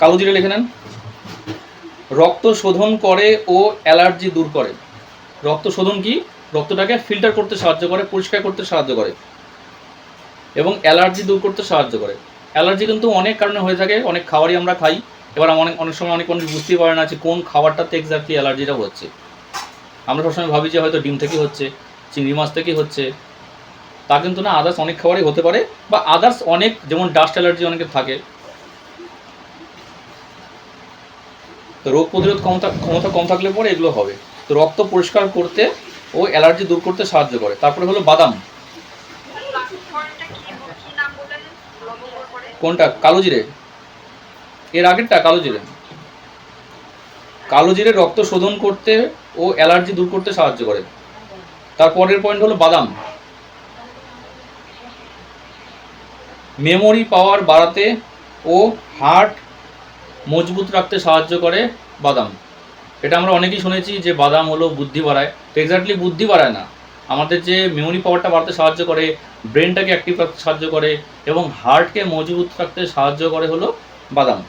কালো জিরে লিখে নেন। রক্ত শোধন করে ও অ্যালার্জি দূর করে। রক্ত শোধন কি? রক্তটাকে ফিল্টার করতে সাহায্য করে, পরিষ্কার করতে সাহায্য করে এবং অ্যালার্জি দূর করতে সাহায্য করে। অ্যালার্জি কিন্তু অনেক কারণে হয়ে থাকে, অনেক খাবারই আমরা খাই। এবার অনেক অনেক সময় অনেক মানুষ বুঝতেই পারে না যে কোন খাবারটাতে এক্স্যাক্টলি অ্যালার্জিটা হচ্ছে। আমরা সবসময় ভাবি যে হয়তো ডিম থেকে হচ্ছে, চিংড়ি মাছ থেকে হচ্ছে। তা কিন্তু না আদার্স অনেক খাবারই হতে পারে বা আদার্স অনেক, যেমন ডাস্ট অ্যালার্জি অনেকের থাকে। তো রোগ প্রতিরোধ ক্ষমতা ক্ষমতা কম থাকলে পরে এগুলো হবে। তো রক্ত পরিষ্কার করতে ও অ্যালার্জি দূর করতে সাহায্য করে। তারপরে হলো বাদাম। কোনটা? কালো জিরে। এর আগেরটা কালো জিরে। কালো জিরে রক্ত শোধন করতে ও অ্যালার্জি দূর করতে সাহায্য করে। তারপরের পয়েন্ট হলো বাদাম। মেমোরি পাওয়ার বাড়াতে ও হার্ট মজবুত রাখতে সাহায্য করে বাদাম। এটা আমরা অনেকেই শুনেছি যে বাদাম হলো বুদ্ধি বাড়ায়। তো এক্স্যাক্টলি বুদ্ধি বাড়ায় না। আমাদের যে মেমোরি পাওয়ারটা বাড়াতে সাহায্য করে ব্রেনটাকে অ্যাক্টিভ রাখতে সাহায্য করে এবং হার্টকে মজবুত রাখতে সাহায্য করে হলো বাদাম।